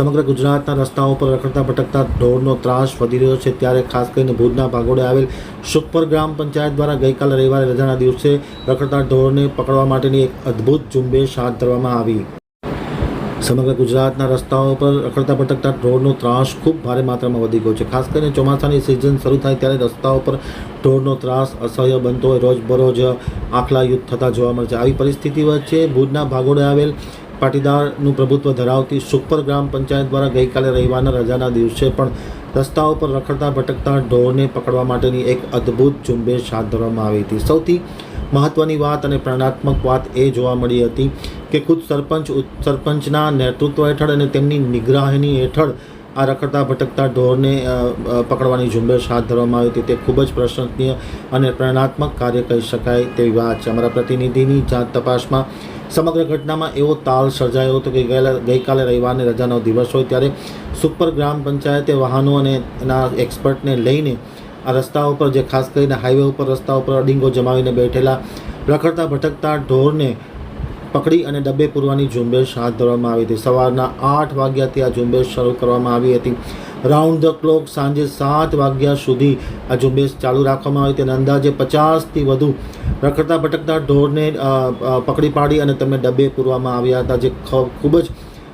સમગ્ર ગુજરાતના રસ્તાઓ પર રખડતા ભટકતા ઢોરનો ત્રાસ વધી રહ્યો છે. ત્યારે ખાસ કરીને ભુજના ભાગોળે આવેલ સુખપર ગ્રામ પંચાયત દ્વારા ગઈકાલે રવિવારે રજાના દિવસે રખડતા ઢોરને પકડવા માટેની એક અદ્ભુત ઝુંબેશ હાથ ધરવામાં આવી. સમગ્ર ગુજરાતના રસ્તાઓ પર રખડતા ભટકતા ઢોરનો ત્રાસ ખૂબ ભારે માત્રામાં વધી ગયો છે. ખાસ કરીને ચોમાસાની સિઝન શરૂ થાય ત્યારે રસ્તાઓ પર ઢોરનો ત્રાસ અસહ્ય બનતો હોય. રોજબરોજ આખલા યુદ્ધ થતા જોવા મળે છે. આવી પરિસ્થિતિ વચ્ચે ભુજના ભાગોળે આવેલ પાટીદારનું પ્રભુત્વ ધરાવતી સુખપર ગ્રામ પંચાયત દ્વારા ગઈકાલે રવિવારના રજાના દિવસે પણ રસ્તાઓ પર રખડતા ભટકતા ઢોરને પકડવા માટેની એક અદ્ભુત ઝુંબેશ હાથ ધરવામાં આવી હતી. સૌથી મહત્વની વાત અને પ્રેરણાત્મક વાત એ જોવા મળી હતી કે ખુદ સરપંચ સરપંચના નેતૃત્વ હેઠળ અને તેમની નિગ્રાહીની હેઠળ આ રખડતા ભટકતા ઢોરને પકડવાની ઝુંબેશ હાથ ધરવામાં આવી હતી. તે ખૂબ જ પ્રશંસનીય અને પ્રેરણાત્મક કાર્ય કહી શકાય તેવી વાત છે. અમારા પ્રતિનિધિની જાત તપાસમાં સમગ્ર ઘટનામાં એવો તાલ સર્જાયો હતો કે ગયેલા, ગઈકાલે રવિવારની રજાનો દિવસ હોય ત્યારે સુપર ગ્રામ પંચાયતે વાહનો અને એના એક્સપર્ટને લઈને આ રસ્તા ઉપર જે ખાસ કરીને હાઈવે ઉપર રસ્તા ઉપર અડીંગો જમાવીને બેઠેલા રખડતા ભટકતા ઢોરને પકડી અને ડબ્બે પૂરવાની ઝુંબેશ હાથ ધરવામાં આવી હતી. સવારના આઠ વાગ્યાથી આ ઝુંબેશ શરૂ કરવામાં આવી હતી. રાઉન્ડ ધ ક્લોક સાંજે સાત વાગ્યા સુધી આ ઝુંબેશ ચાલુ રાખવામાં આવી હતી અને અંદાજે પચાસથી વધુ રખડતા ભટકતા ઢોરને પકડી પાડી અને તેમને ડબ્બે પૂરવામાં આવ્યા હતા, જે ખૂબ જ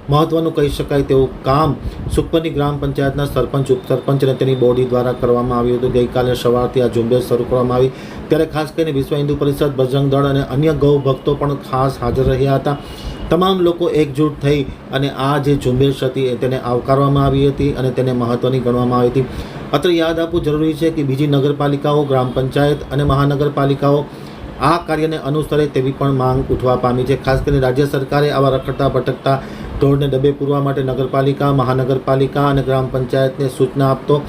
મહત્વનું કહી શકાય તેવું કામ સુખપરની ગ્રામ પંચાયતના સરપંચ, ઉપસરપંચ અને તેની બોડી દ્વારા કરવામાં આવ્યું હતું. ગઈકાલે સવારથી આ ઝુંબેશ શરૂ કરવામાં આવી. ત્યારે ખાસ કરીને વિશ્વ હિન્દુ પરિષદ, બજરંગ દળ અને અન્ય ગૌ ભક્તો પણ ખાસ હાજર રહ્યા હતા. તમામ લોકો એકજૂટ થઈ અને આ જે ઝુંબેશ હતી એ તેને આવકારવામાં આવી હતી અને તેને મહત્વની ગણવામાં આવી હતી. અત્રે યાદ આપવું જરૂરી છે કે બીજી નગરપાલિકાઓ, ગ્રામ પંચાયત અને મહાનગરપાલિકાઓ આ કાર્યને અનુસરે તેવી પણ માંગ ઉઠવા પામી છે. ખાસ કરીને રાજ્ય સરકારે આવા રખડતા ભટકતા ઢોરને ડબ્બે પૂરવા માટે નગરપાલિકા મહાનગરપાલિકા અને ગ્રામ પંચાયતને સૂચના આપતો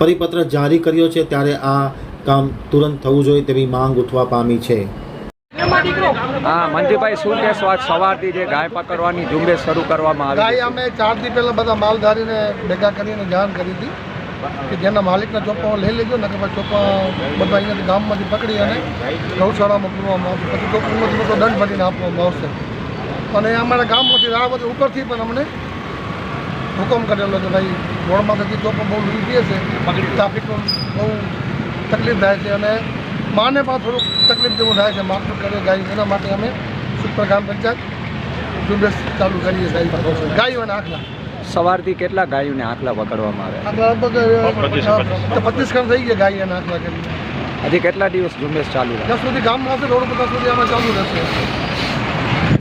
પરિપત્ર જારી કર્યો છે. ત્યારે આ કામ તુરંત થવું જોઈએ તેવી માંગ ઉઠવા પામી છે. હા મંજીભાઈ શું કહેશો? આજ સવારથી જે ગાય પકડવાની ઝુંબેશ શરૂ કરવામાં આવી ગાય અમે ચાર દી પહેલા બધા માલધારીને ભેગા કરીને જાણ કરી હતી. કે જેના માલિકના ચોપા લઈ લેજો ને કે ભાઈ ચોપા બધા અહીંયાથી ગામમાંથી પકડી અને ગૌશાળામાં પૂરવામાં આવશે. પછી ચોપડીમાંથી બધો દંડ ભરીને આપવામાં આવશે. અને અમારા ગામમાંથી આ બધું ઉપરથી પણ અમને હુકમ કરેલો કે ભાઈ રોડમાંથી ચોપા બહુ લૂંટીએ છે ટ્રાફિકનો બહુ તકલીફ થાય છે અને માને પણ થોડુંક તકલીફ જેવું થાય છે મારપીટ કરે ગાય એના માટે અમે સુપર ગ્રામ પંચાયત ઝુંબેશ ચાલુ કરીએ છીએ. ગાયો અને આખલા સવારથી કેટલા ગાયોને આખલા પકડવામાં આવે? પચીસ ખણ થઈ ગયા ગાય કરીને. હજી કેટલા દિવસ ઝુંબેશ ચાલુ રહે જ્યાં સુધી ગામમાં હશે રોડ પચાસ સુધી આમાં ચાલુ રહેશે.